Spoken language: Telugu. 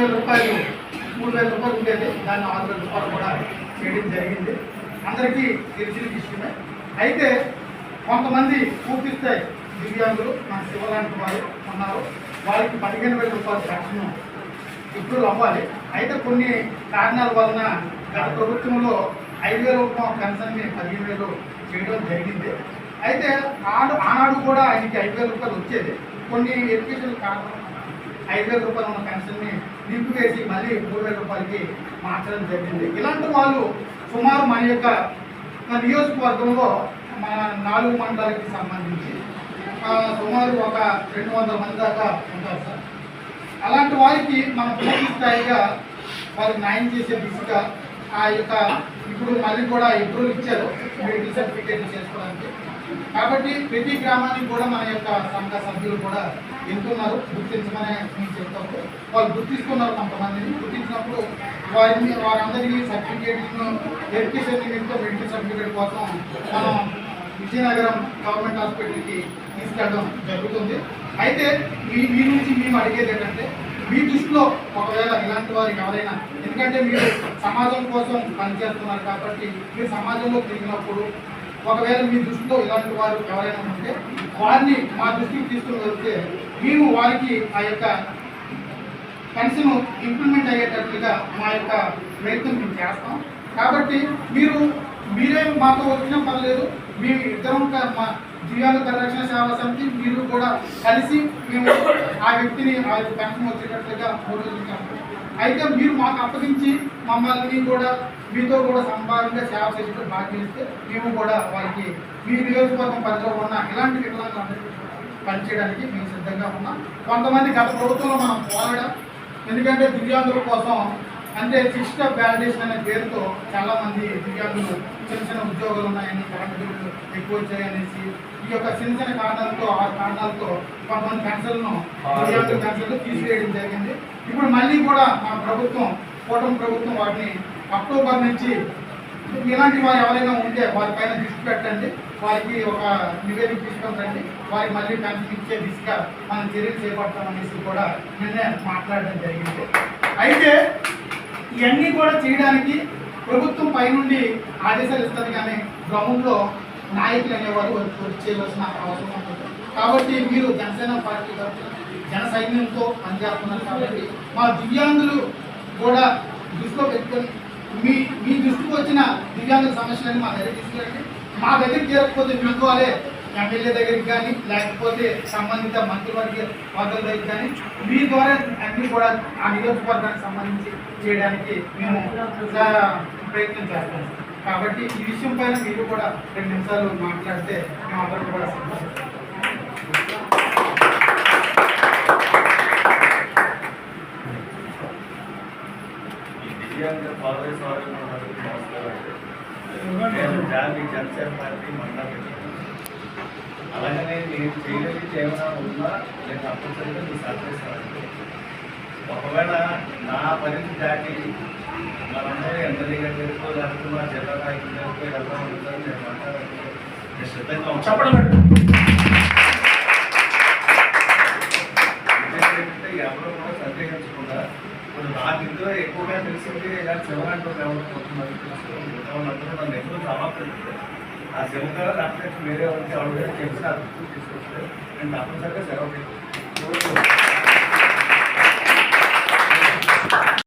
వేల రూపాయలు మూడు వేల రూపాయలు ఉండేది. దాన్ని ఆరు వేల రూపాయలు కూడా చేయడం జరిగింది. అందరికీ తెలిసిన విషయమే. అయితే కొంతమంది పూర్తి స్థాయి దివ్యాంగులు మన శివలాంటి వారు ఉన్నారు. వారికి పదిహేను వేల రూపాయల పెన్షన్ ఇప్పుడు అవ్వాలి. అయితే కొన్ని కారణాల వలన గత ప్రభుత్వంలో ఐదు వేల రూపాయల పెన్షన్ని పదిహేను వేలు చేయడం జరిగింది. అయితే ఆడు ఆనాడు కూడా ఆయనకి ఐదు వేల రూపాయలు వచ్చేది. కొన్ని ఎడ్యుకేషన్ కారణం ఐదు వేల రూపాయలు ఉన్న పెన్షన్ని నింపివేసి మళ్ళీ మూడు వేల రూపాయలకి మార్చడం జరిగింది. ఇలాంటి వాళ్ళు సుమారు మన యొక్క నియోజకవర్గంలో మన నాలుగు మండలాలకి సంబంధించి సుమారు ఒక రెండు వందల మంది దాకా ఉంటారు సార్. అలాంటి వారికి మనం పూర్తి స్థాయిగా వారికి న్యాయం చేసే దిశగా ఆ యొక్క ఇప్పుడు మళ్ళీ కూడా ఇంప్రూవ్ ఇచ్చారు. మెడికల్ సర్టిఫికేట్ చేసుకోవడానికి. కాబట్టి ప్రతి గ్రామానికి కూడా మన యొక్క సంఘ సభ్యులు కూడా వెళ్తున్నారు గుర్తించమని మేము చెప్తాము. వాళ్ళు గుర్తిస్తున్నారు కొంతమందిని. గుర్తించినప్పుడు వారిని వారందరికీ సర్టిఫికేట్ను వెరిఫికేషన్ సర్టిఫికేట్తో మెడికల్ సర్టిఫికేట్ కోసం మనం విజయనగరం గవర్నమెంట్ హాస్పిటల్కి తీసుకెళ్ళడం జరుగుతుంది. అయితే మీ మీ నుంచి మేము అడిగేది ఏంటంటే మీ దృష్టిలో ఒకవేళ ఇలాంటి వారికి ఎవరైనా ఎందుకంటే మీరు సమాజం కోసం పనిచేస్తున్నారు కాబట్టి మీరు సమాజంలో తిరిగినప్పుడు ఒకవేళ మీ దృష్టిలో ఇలాంటి వారు ఎవరైనా ఉంటే వారిని మా దృష్టికి తీసుకుని వెళ్తే మేము వారికి ఆ యొక్క పెన్షన్ ఇంప్లిమెంట్ అయ్యేటట్లుగా మా యొక్క ప్రయత్నం మేము చేస్తాం. కాబట్టి మీరు మీరే మాతో వచ్చినా పర్లేదు మేము ఇద్దరం మా దివ్యాంగ పరిరక్షణ సేవా సమితి మీరు కూడా కలిసి మేము ఆ వ్యక్తిని ఆ యొక్క పెన్షన్ వచ్చేటట్లుగా ప్రోత్సహించాము అయితే మీరు మాకు అప్పగించి మమ్మల్ని కూడా మీతో కూడా సంభాగంగా సేవ చేసేట్టు బాధ్యత మేము కూడా వారికి మీ నియోజకవర్గం పరిధిలో ఉన్న ఇలాంటి వికలాంగులందరికీ పనిచేయడానికి మేము సిద్ధంగా ఉన్నాం. కొంతమంది గత ప్రభుత్వంలో మనం పోరాడాం. ఎందుకంటే దివ్యాంగుల కోసం అంటే శిష్ట వ్యాలిడేషన్ అనే పేరుతో చాలా మంది దివ్యాంగులు చిన్న చిన్న ఉద్యోగాలు ఉన్నాయని కరెంట్ బిల్లులు ఎక్కువ వచ్చాయనేసి ఈ యొక్క చిన్న చిన్న కారణాలతో ఆ కారణాలతో కొంతమంది పెన్షన్లను దివ్యాంగుల పెన్షన్లు తీసివేయడం జరిగింది. ఇప్పుడు మళ్ళీ కూడా మా ప్రభుత్వం కూటమి ప్రభుత్వం వాటిని అక్టోబర్ నుంచి ఇలాంటి వారు ఎవరైనా ఉంటే వారి పైన దృష్టి పెట్టండి. వారికి ఒక నివేదిక తీసుకొని రండి వారికి మళ్ళీ పెన్షన్ ఇచ్చే దిశగా మనం చర్యలు చేపడతామనేసి కూడా నిన్నే మాట్లాడడం జరిగింది. అయితే ఇవన్నీ కూడా చేయడానికి ప్రభుత్వం పైనుండి ఆదేశాలు ఇస్తుంది కానీ గ్రౌండ్లో నాయకులు అనేవారు వచ్చి చేయవలసిన అవసరం ఉంటుంది కాబట్టి మీరు జనసేన పార్టీ తరఫున జన సైన్యంతో పనిచేస్తున్నారు కాబట్టి మా దివ్యాంగులు కూడా దృష్టిలో పెట్టుకొని మీ మీ దృష్టికి వచ్చిన దివ్యాంగుల సమస్యలని మా దగ్గర తీసుకురండి. మా దగ్గర తీరకపోతే మీ వాళ్ళే ఎమ్మెల్యే దగ్గరికి కానీ లేకపోతే సంబంధిత మంత్రివర్గ వర్గాల దగ్గరికి కానీ మీ ద్వారా అన్ని కూడా ఆ నియోజకవర్గానికి సంబంధించి చేయడానికి మేము ప్రయత్నం చేస్తాం. కాబట్టి ఈ విషయం పైన మీరు కూడా రెండు నిమిషాలు మాట్లాడితే మేము అందరం కూడా నేను జాతి జనసేన పార్టీ మండలి నేను ఏమైనా ఉన్నా నేను తప్పనిసరిగా మీ సహకరిస్తాను ఒకవేళ నా పరిధి దాటి మనందరూ ఎమ్మెల్యే గారి దగ్గరకు లేకపోతే మా జిల్లా నాయకుల దగ్గరకు వెళ్దాం అనుకుంటాను నేను మాట్లాడాలి నేను సిద్ధంగా ఉంటాను. చెప్పండి ఎవరు కూడా సందేహించకుండా ఇప్పుడు నాకు ఇందులో ఎక్కువగా తెలిసింది ఇలా శివరాంటి ఎవరు కొంతమంది తెలుసు వాళ్ళందరూ నన్ను ఎప్పుడు సమాప్తి ఆ శివగారు రాష్ట్రం వేరే ఉంటే ఆవిడ చెప్పి నాకు తీసుకొస్తే నేను తప్పనిసరిగా సెలవు